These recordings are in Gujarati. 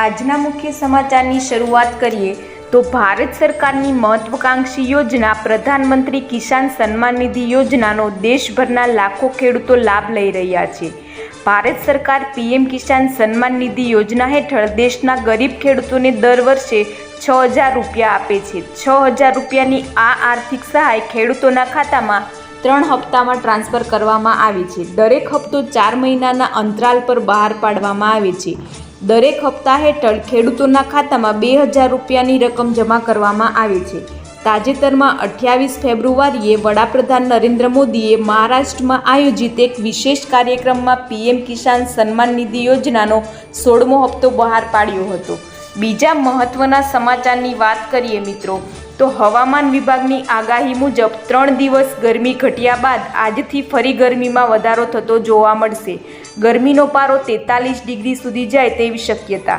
આજના મુખ્ય સમાચારની શરૂઆત કરીએ તો ભારત સરકારની મહત્વકાંક્ષી યોજના પ્રધાનમંત્રી કિસાન સન્માન નિધિ યોજનાનો દેશભરના લાખો ખેડૂતો લાભ લઈ રહ્યા છે. ભારત સરકાર પીએમ કિસાન સન્માન નિધિ યોજના હેઠળ દેશના ગરીબ ખેડૂતોને દર વર્ષે છ હજાર રૂપિયા આપે છે. છ હજાર રૂપિયાની આ આર્થિક સહાય ખેડૂતોના ખાતામાં ત્રણ હપ્તામાં ટ્રાન્સફર કરવામાં આવે છે. દરેક હપ્તો ચાર મહિનાના અંતરાલ પર બહાર પાડવામાં આવે છે. દરેક હપ્તા હેઠળ ખેડૂતોના ખાતામાં બે હજાર રૂપિયાની રકમ જમા કરવામાં આવે છે. તાજેતરમાં અઠ્યાવીસ ફેબ્રુઆરીએ વડાપ્રધાન નરેન્દ્ર મોદીએ મહારાષ્ટ્રમાં આયોજિત એક વિશેષ કાર્યક્રમમાં પીએમ કિસાન સન્માન નિધિ યોજનાનો સોળમો હપ્તો બહાર પાડ્યો હતો. બીજા મહત્વના સમાચારની વાત કરીએ મિત્રો, તો હવામાન વિભાગની આગાહી મુજબ ત્રણ દિવસ ગરમી ઘટ્યા બાદ આજથી ફરી ગરમીમાં વધારો થતો જોવા મળશે. ગરમીનો પારો તેતાલીસ ડિગ્રી સુધી જાય તેવી શક્યતા.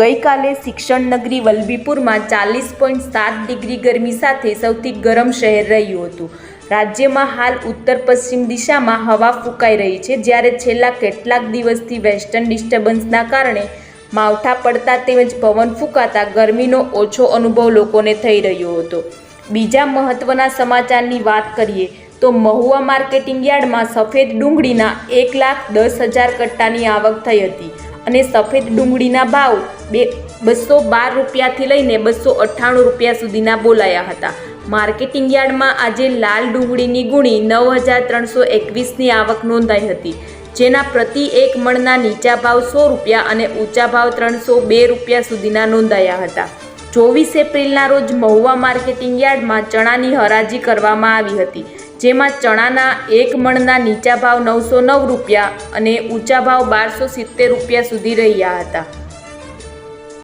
ગઈકાલે શિક્ષણ નગરી વલભીપુરમાં ચાલીસ પોઈન્ટ સાત ડિગ્રી ગરમી સાથે સૌથી ગરમ શહેર રહ્યું હતું. રાજ્યમાં હાલ ઉત્તર પશ્ચિમ દિશામાં હવા ફૂંકાઈ રહી છે, જ્યારે છેલ્લા કેટલાક દિવસથી વેસ્ટર્ન ડિસ્ટર્બન્સના કારણે માવઠા પડતા તેમજ પવન ફૂંકાતા ગરમીનો ઓછો અનુભવ લોકોને થઈ રહ્યો હતો. બીજા મહત્વના સમાચારની વાત કરીએ તો મહુવા માર્કેટિંગ યાર્ડમાં સફેદ ડુંગળીના એક લાખ દસ હજાર કટ્ટાની આવક થઈ હતી અને સફેદ ડુંગળીના ભાવ બે બસો બાર રૂપિયાથી લઈને બસો અઠ્ઠાણું રૂપિયા સુધીના બોલાયા હતા. માર્કેટિંગ યાર્ડમાં આજે લાલ ડુંગળીની ગુણી નવ હજાર ત્રણસો એકવીસની આવક નોંધાઈ હતી. જેના પ્રતિ એક મણના નીચા ભાવ સો રૂપિયા અને ઊંચા ભાવ ત્રણસો બે રૂપિયા સુધીના નોંધાયા હતા. ચોવીસ એપ્રિલના રોજ મહુવા માર્કેટિંગ યાર્ડમાં ચણાની હરાજી કરવામાં આવી હતી, જેમાં ચણાના એક મણના નીચા ભાવ નવસો નવ રૂપિયા અને ઊંચા ભાવ બારસો સિત્તેર રૂપિયા સુધી રહ્યા હતા.